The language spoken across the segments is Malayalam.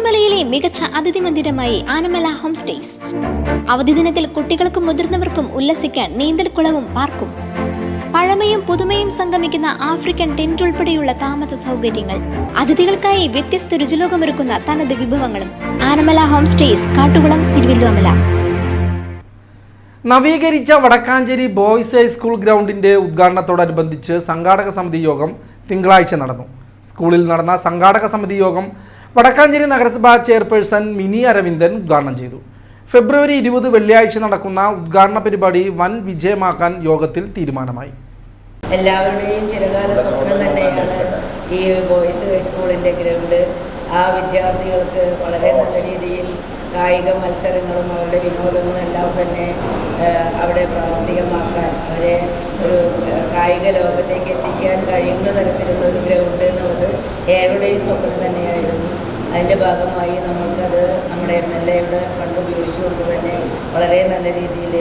തിരുവോമലയിലെ മികച്ച അതിഥി മന്ദിരമായി ആനമല ഹോം സ്റ്റേസ്. അവധി ദിനത്തിൽ കുട്ടികൾക്കും മുതിർന്നവർക്കും ഉല്ലസിക്കാൻ നീന്തൽക്കുളവും പാർക്കും. പഴമയും പുതുമയും സംഗമിക്കുന്ന ആഫ്രിക്കൻ ടെന്റ് ഉൾപ്പെടെയുള്ള താമസ സൗകര്യങ്ങൾ അതിഥികൾക്കായി വ്യത്യസ്ത രുചിലോകമൊരുക്കുന്ന തനത് വിഭവങ്ങളും. Anamala home stays Kattukulam Thiruvalluvamala. നവീകരിച്ച വടക്കാഞ്ചേരി ബോയ്സ് ഹൈസ്കൂൾ ഗ്രൗണ്ടിന്റെ ഉദ്ഘാടനത്തോടനുബന്ധിച്ച് സംഘാടക സമിതി യോഗം തിങ്കളാഴ്ച നടന്നു. സ്കൂളിൽ നടന്ന സംഘാടക സമിതി യോഗം വടക്കാഞ്ചേരി നഗരസഭാ ചെയർപേഴ്സൺ മിനി അരവിന്ദൻ ഉദ്ഘാടനം ചെയ്തു. ഫെബ്രുവരി ഇരുപത് വെള്ളിയാഴ്ച നടക്കുന്ന ഉദ്ഘാടന പരിപാടി വൻ വിജയമാക്കാൻ യോഗത്തിൽ തീരുമാനമായി. എല്ലാവരുടെയും ചിരകാല സ്വപ്നം തന്നെയാണ് ഈ ബോയ്സ് ഹൈസ്കൂളിന്റെ ഗ്രൗണ്ട്. ആ വിദ്യാർത്ഥികൾക്ക് വളരെ നല്ല രീതിയിൽ കായിക മത്സരങ്ങളും അവരുടെ വിനോദങ്ങളും എല്ലാം തന്നെ അവിടെ പ്രാവർത്തികമാക്കാൻ അവരെ ഒരു കായിക ലോകത്തേക്ക് എത്തിക്കാൻ കഴിയുന്ന തരത്തിലുള്ള ഒരു ഗ്രൗണ്ട് എന്നുള്ളത് ഏവരുടെയും സ്വപ്നം തന്നെയായിരുന്നു. അതിന്റെ ഭാഗമായി നമ്മൾക്കത് നമ്മുടെ എം എൽ എയുടെ ഫണ്ട് ഉപയോഗിച്ചുകൊണ്ട് തന്നെ വളരെ നല്ല രീതിയിൽ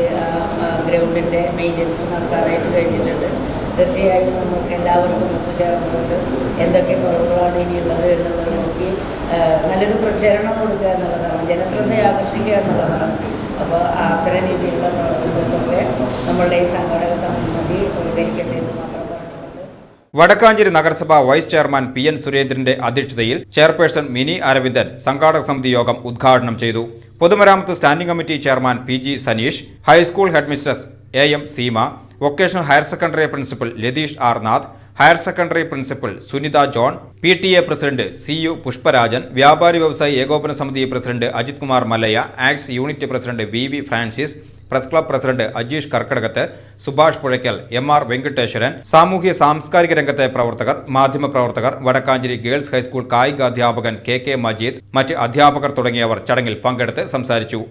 ഗ്രൗണ്ടിന്റെ മെയിന്റനൻസ് നടത്താനായിട്ട് കഴിഞ്ഞിട്ടുണ്ട്. തീർച്ചയായും നമുക്ക് എല്ലാവർക്കും ഒത്തുചേർന്നുകൊണ്ട് എന്തൊക്കെ കുറവുകളാണ് ഇനിയുള്ളത് എന്നുള്ളത് നോക്കി നല്ലൊരു പ്രചരണം കൊടുക്കുക എന്നുള്ളതാണ് ജനശ്രദ്ധ ആകർഷിക്കുക എന്നുള്ളതാണ്. അപ്പോൾ അത്തരം രീതിയിലുള്ള പ്രവർത്തനങ്ങൾക്കൊക്കെ നമ്മളുടെ ഈ സംഘടക സമിതി ഉപകരിക്കട്ടെ വടക്കാഞ്ചേരി നഗരസഭ വൈസ് ചെയർമാൻ പി എൻ സുരേന്ദ്രന്റെ അധ്യക്ഷതയിൽ ചെയർപേഴ്സൺ മിനി അരവിന്ദൻ സംഘാടക സമിതി യോഗം ഉദ്ഘാടനം ചെയ്തു. പൊതുമരാമത്ത് standing committee chairman P G Saneesh high school headmistress A M Seema vocational higher secondary principal Latheesh R Nath higher secondary principal Sunitha John P T A president C U Pushparajan വ്യാപാരി വ്യവസായി ഏകോപന സമിതി president Ajith Kumar Mallayya ax unit president V V Francis press club president Ajeesh Karkkadakathu Subhash Puzhakkal M R Venkateswaran സാമൂഹ്യ സാംസ്കാരിക രംഗത്തെ പ്രവർത്തകർ മാധ്യമപ്രവർത്തകർ വടക്കാഞ്ചേരി ഗേൾസ് ഹൈസ്കൂൾ കായികാധ്യാപകൻ കെ കെ മജീദ് മറ്റ് അധ്യാപകർ തുടങ്ങിയവർ ചടങ്ങിൽ പങ്കെടുത്ത് സംസാരിച്ചു.